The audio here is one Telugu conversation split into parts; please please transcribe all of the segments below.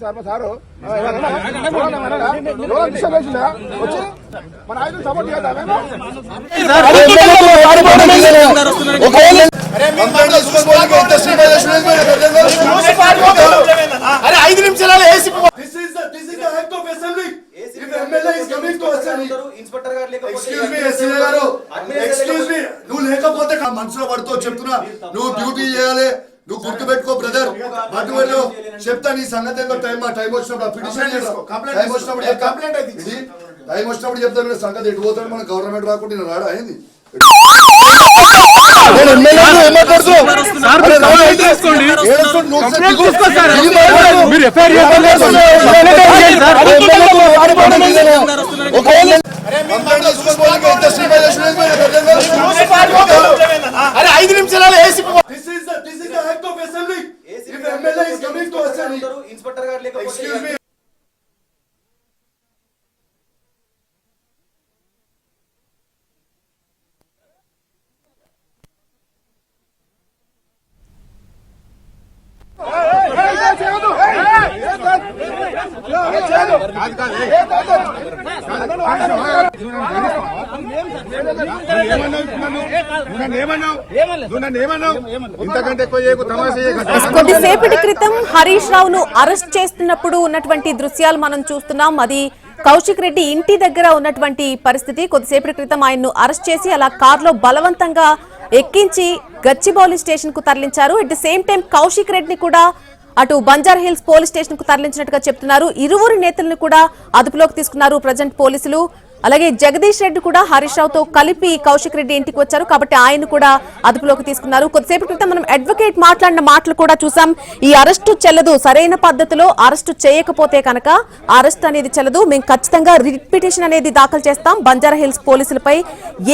సార్ వచ్చి మన సపోర్ట్ అరే ఐదు నిమిషాలు నువ్వు లేకపోతే నా మనసులో పడుతూ చెప్తున్నా నువ్వు డ్యూటీ చేయాలి నువ్వు గుర్తు పెట్టుకో బ్రదర్ బట్ వెళ్ళు చెప్తా నీ సంగతి ఏందో టైం టైం వచ్చినప్పుడు పిటిషన్ చేసుకో టైం వచ్చినప్పుడు అయితే ఇది టైం వచ్చినప్పుడు చెప్తాను సంగతి ఎటు పోతాడు మన గవర్నమెంట్ రాకుండా నేను రాడా అయింది? అరే రావు, ఏంటి? కొద్దిసేపటి క్రితం హరీష్ రావును అరెస్ట్ చేస్తున్నప్పుడు ఉన్నటువంటి దృశ్యాలు మనం చూస్తున్నాం. అది కౌశిక్ రెడ్డి ఇంటి దగ్గర ఉన్నటువంటి పరిస్థితి. కొద్దిసేపటి క్రితం ఆయన్ను అరెస్ట్ చేసి అలా కారులో బలవంతంగా ఎక్కించి గచ్చిబౌలి స్టేషన్కు తరలించారు. At the same time Kaushik రెడ్డిని కూడా అటు బంజార్ హిల్స్ పోలీస్ స్టేషన్కు తరలించినట్టుగా చెప్తున్నారు. ఇరువురు నేతలను కూడా అదుపులోకి తీసుకున్నారు ప్రజెంట్ పోలీసులు. అలాగే జగదీష్ రెడ్డి కూడా హరీష్ రావుతో కలిపి కౌశిక్ రెడ్డి ఇంటికి వచ్చారు కాబట్టి ఆయన కూడా అదుపులోకి తీసుకున్నారు. కొద్దిసేపు క్రితం మనం అడ్వకేట్ మాట్లాడిన మాటలు కూడా చూసాం. ఈ అరెస్టు చెల్లదు. సరైన పద్ధతిలో అరెస్టు చేయకపోతే కనుక అరెస్ట్ అనేది చెల్లదు. మేము ఖచ్చితంగా రిపిటేషన్ అనేది దాఖలు చేస్తాం. బంజారా హిల్స్ పోలీసులపై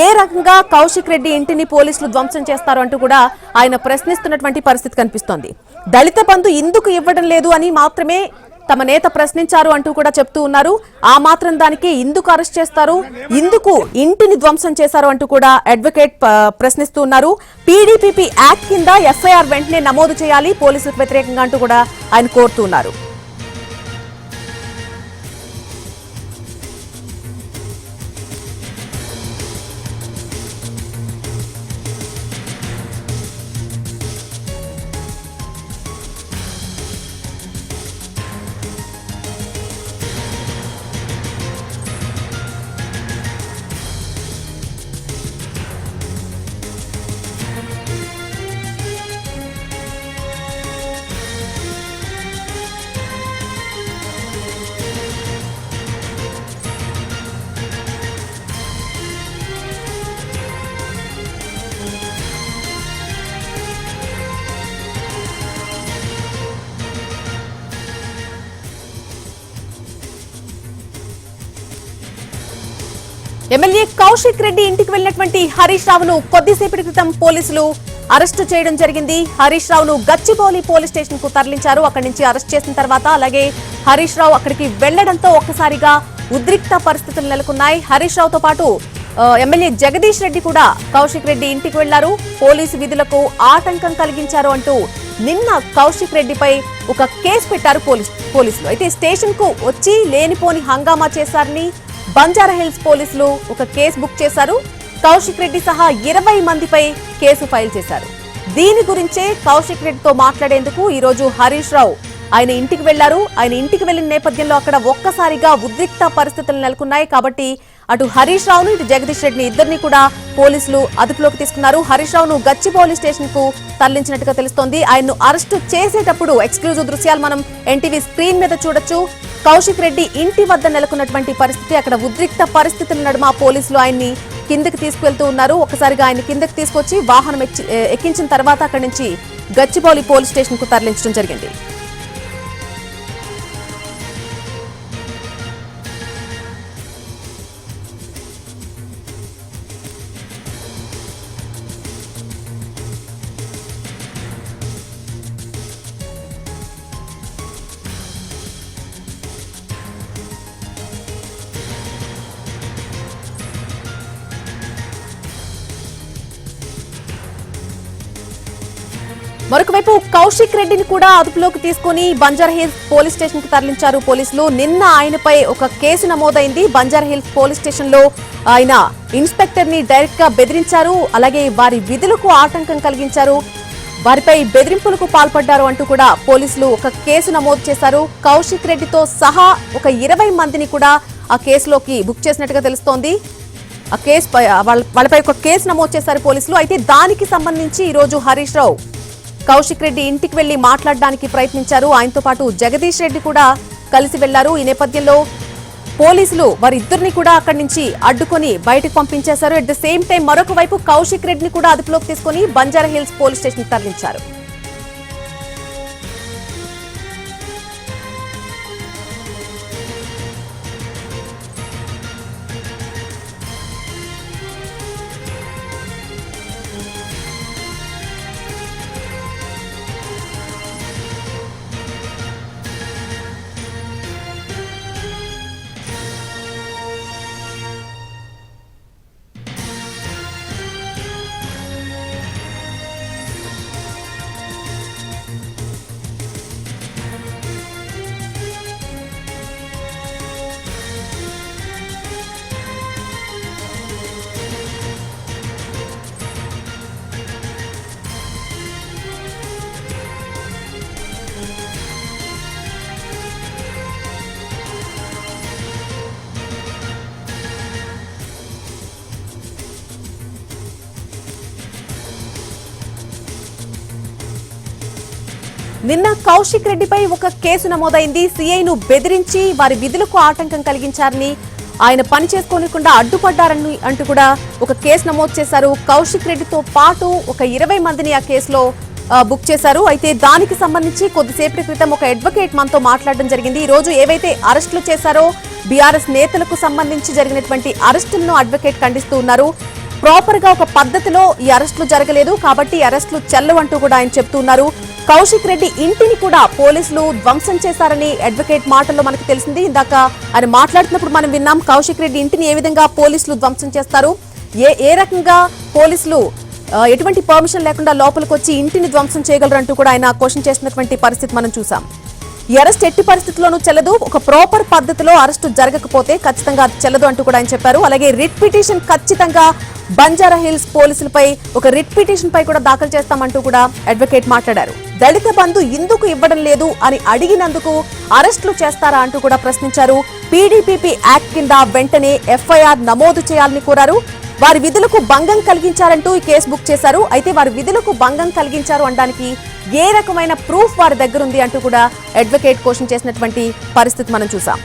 ఏ రకంగా కౌశిక్ రెడ్డి ఇంటిని పోలీసులు ధ్వంసం చేస్తారు అంటూ కూడా ఆయన ప్రశ్నిస్తున్నటువంటి పరిస్థితి కనిపిస్తోంది. దళిత బంధు ఎందుకు ఇవ్వడం లేదు అని మాత్రమే తమ నేత ప్రశ్నించారు అంటూ కూడా చెప్తూ ఉన్నారు. ఆ మాత్రం దానికి ఎందుకు అరెస్ట్ చేస్తారు ఎందుకు ఇంటిని ధ్వంసం చేశారు అంటూ కూడా అడ్వకేట్ ప్రశ్నిస్తూ ఉన్నారు. పీడీపీపీ యాక్ట్ కింద ఎఫ్ఐఆర్ వెంటనే నమోదు చేయాలి పోలీసులకు వ్యతిరేకంగా అంటూ కూడా ఆయన కోరుతున్నారు ఎమ్మెల్యే కౌశిక్ రెడ్డి ఇంటికి వెళ్ళినటువంటి హరీష్ రావును కొద్దిసేపటి క్రితం పోలీసులు అరెస్టు చేయడం జరిగింది. హరీష్ రావును గచ్చిబౌలి పోలీస్ స్టేషన్కు తరలించారు. అక్కడి నుంచి అరెస్ట్ చేసిన తర్వాత అలాగే హరీష్ రావు అక్కడికి వెళ్ళడంతో ఒక్కసారిగా ఉద్రిక్త పరిస్థితులు నెలకొన్నాయి. హరీష్ రావుతో పాటు ఎమ్మెల్యే జగదీష్ రెడ్డి కూడా కౌశిక్ రెడ్డి ఇంటికి వెళ్ళారు. పోలీసు విధులకు ఆటంకం కలిగించారు అంటూ నిన్న కౌశిక్ రెడ్డిపై ఒక కేసు పెట్టారు పోలీస్ పోలీసులు. అయితే స్టేషన్కు వచ్చి లేనిపోని హంగామా చేశారని బంజారాహిల్స్ పోలీసులు ఒక కేసు బుక్ చేశారు. కౌశిక్ రెడ్డి సహా ఇరవై మందిపై కేసు ఫైల్ చేశారు. దీని గురించే కౌశిక్ రెడ్డితో మాట్లాడేందుకు ఈరోజు హరీష్ రావు ఆయన ఇంటికి వెళ్ళారు ఆయన ఇంటికి వెళ్ళిన నేపథ్యంలో అక్కడ ఒక్కసారిగా ఉద్రిక్త పరిస్థితులు నెలకొన్నాయి. కాబట్టి అటు హరీష్ రావును ఇటు జగదీష్ రెడ్డిని ఇద్దరిని కూడా పోలీసులు అదుపులోకి తీసుకున్నారు. హరీష్ రావును గచ్చిబౌలి స్టేషన్కు తరలించినట్టుగా తెలుస్తోంది. ఆయన్ను అరెస్టు చేసేటప్పుడు ఎక్స్క్లూజివ్ దృశ్యాలు మనం ఎన్టీవీ స్క్రీన్ మీద చూడొచ్చు. కౌశిక్ రెడ్డి ఇంటి వద్ద నెలకొన్నటువంటి పరిస్థితి అక్కడ ఉద్రిక్త పరిస్థితుల నడుమ పోలీసులు ఆయన్ని కిందకి తీసుకువెళ్తూ ఉన్నారు. ఒకసారిగా ఆయన కిందకి తీసుకొచ్చి వాహనం ఎక్కి- ఎక్కించిన తర్వాత అక్కడి నుంచి గచ్చిబౌలి పోలీస్ స్టేషన్కు తరలించడం జరిగింది. మరొక వైపు కౌశిక్ రెడ్డిని కూడా అదుపులోకి తీసుకుని బంజార్ హిల్స్ పోలీస్ స్టేషన్కి తరలించారు పోలీసులు. నిన్న ఆయనపై ఒక కేసు నమోదైంది. బంజార్ హిల్స్ పోలీస్ స్టేషన్లో ఆయన ఇన్స్పెక్టర్ని డైరెక్ట్గా బెదిరించారు. అలాగే వారి విధులకు ఆటంకం కలిగించారు. వారిపై బెదిరింపులకు పాల్పడ్డారు అంటూ కూడా పోలీసులు ఒక కేసు నమోదు చేశారు. కౌశిక్ రెడ్డితో సహా ఒక ఇరవై మందిని కూడా ఆ కేసులోకి బుక్ చేసినట్టుగా తెలుస్తోంది. ఆ కేసు వాళ్ళ- వాళ్ళపై ఒక కేసు నమోదు చేశారు పోలీసులు. అయితే దానికి సంబంధించి ఈ రోజు హరీష్ రావు కౌశిక్ రెడ్డి ఇంటికి వెళ్ళి మాట్లాడడానికి ప్రయత్నించారు. ఆయనతో పాటు జగదీష్ రెడ్డి కూడా కలిసి వెళ్ళారు. ఈ నేపథ్యంలో పోలీసులు వారిద్దరిని కూడా అక్కడి నుంచి అడ్డుకొని బయటకు పంపించేశారు. అట్ ద సేమ్ టైం మరొక వైపు కౌశిక్ రెడ్డిని కూడా అదుపులోకి తీసుకొని బంజారా హిల్స్ పోలీస్ స్టేషన్ తరలించారు. నిన్న కౌశిక్ రెడ్డిపై ఒక కేసు నమోదైంది. సిఐను బెదిరించి వారి విధులకు ఆటంకం కలిగించారని ఆయన పని చేసుకోనికుండా అడ్డుపడ్డారని అంటూ కూడా ఒక కేసు నమోదు చేశారు. కౌశిక్ రెడ్డితో పాటు ఒక ఇరవై మందిని ఆ కేసులో బుక్ చేశారు. అయితే దానికి సంబంధించి కొద్దిసేపటి క్రితం ఒక అడ్వకేట్ మనతో మాట్లాడడం జరిగింది. ఈ రోజు ఏవైతే అరెస్టులు చేశారో బీఆర్ఎస్ నేతలకు సంబంధించి జరిగినటువంటి అరెస్టులను అడ్వకేట్ ఖండిస్తూ ఉన్నారు. ప్రాపర్గా ఒక పద్ధతిలో ఈ అరెస్టులు జరగలేదు. కాబట్టి అరెస్టులు చెల్లవంటూ కూడా ఆయన చెప్తున్నారు కౌశిక్ రెడ్డి ఇంటిని కూడా పోలీసులు ధ్వంసం చేశారని అడ్వకేట్ మాటల్లో మనకు తెలిసింది. ఇందాక ఆయన మాట్లాడుతున్నప్పుడు మనం విన్నాం కౌశిక్ రెడ్డి ఇంటిని ఏ విధంగా పోలీసులు ధ్వంసం చేస్తారు? ఏ ఏ రకంగా పోలీసులు ఎటువంటి పర్మిషన్ లేకుండా లోపలికి వచ్చి ఇంటిని ధ్వంసం చేయగలరంటూ కూడా ఆయన క్వశ్చన్ చేసినటువంటి పరిస్థితి మనం చూసాం. ఈ అరెస్ట్ ఎట్టి పరిస్థితుల్లోనూ చెల్లదు. ఒక ప్రాపర్ పద్ధతిలో అరెస్టు జరగకపోతే ఖచ్చితంగా చెల్లదు అంటూ కూడా ఆయన చెప్పారు. అలాగే రిట్ పిటిషన్ ఖచ్చితంగా బంజారా హిల్స్ పోలీసులపై ఒక రిట్ పిటిషన్ పై కూడా దాఖలు చేస్తామంటూ కూడా అడ్వకేట్ మాట్లాడారు. దళిత బంధు ఎందుకు ఇవ్వడం లేదు అని అడిగినందుకు అరెస్టులు చేస్తారా అంటూ కూడా ప్రశ్నించారు. పీడీపీపీ యాక్ట్ కింద వెంటనే ఎఫ్ఐఆర్ నమోదు చేయాలని కోరారు. వారి విధులకు భంగం కలిగించారంటూ ఈ కేసు బుక్ చేశారు. అయితే వారి విధులకు భంగం కలిగించారు అనడానికి ఏ రకమైన ప్రూఫ్ వారి దగ్గరుంది అంటూ కూడా అడ్వకేట్ క్వశ్చన్ చేసినటువంటి పరిస్థితి మనం చూసాం.